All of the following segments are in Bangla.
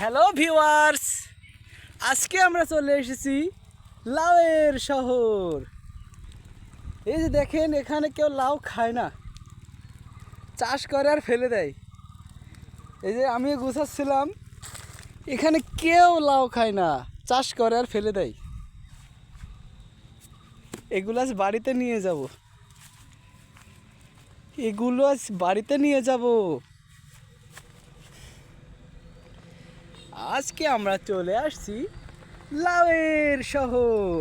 হ্যালো ভিউয়ার্স আজকে আমরা চলে এসেছি লাউয়ের শহর। এই যে দেখেন, এখানে কেউ লাউ খায় না। চাষ করে আর ফেলে দেয়। এই যে আমি গুছাচ্ছিলাম। এখানে কেউ লাউ খায় না। চাষ করে আর ফেলে দেয়। এগুলো আজ বাড়িতে নিয়ে যাব। এগুলো আজ বাড়িতে নিয়ে যাব। আজকে আমরা চলে আসছি লাউয়ের শহর।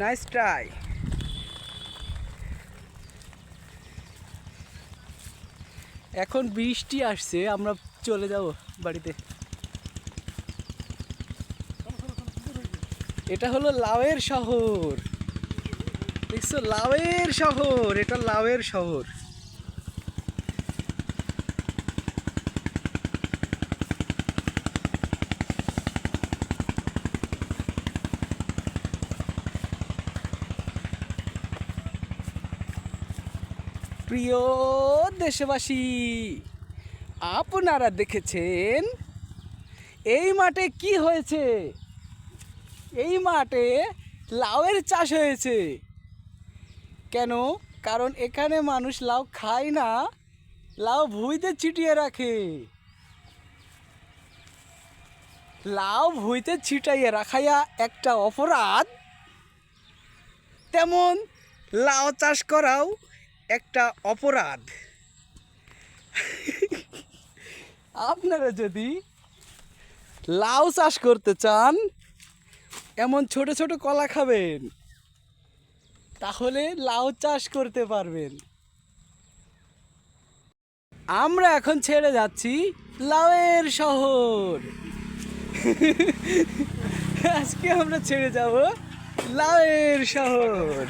নাইস ট্রাই এখন বৃষ্টি আসছে, আমরা চলে যাব বাড়িতে। এটা হলো লাউয়ের শহর। দেখছ? লাউয়ের শহর, এটা লাউয়ের শহর। প্রিয় দেশবাসী, আপনারা দেখেছেন এই মাঠে কি হয়েছে? এই মাঠে লাউয়ের চাষ হয়েছে। কেন? কারণ এখানে মানুষ লাউ খায় না, লাউ ভুঁইতে ছিটিয়ে রাখে। লাউ ভুঁইতে ছিটাইয়ে রাখাইয়া একটা অপরাধ? তেমন লাউ চাষ করাও একটা অপরাধ। আপনারা যদি লাউ চাষ করতে চান এমন ছোট ছোট কলা খাবেন, তাহলে লাউ চাষ করতে পারবেন। আমরা এখন ছেড়ে যাচ্ছি লাউয়ের শহর। আজকে আমরা ছেড়ে যাব লাউয়ের শহর।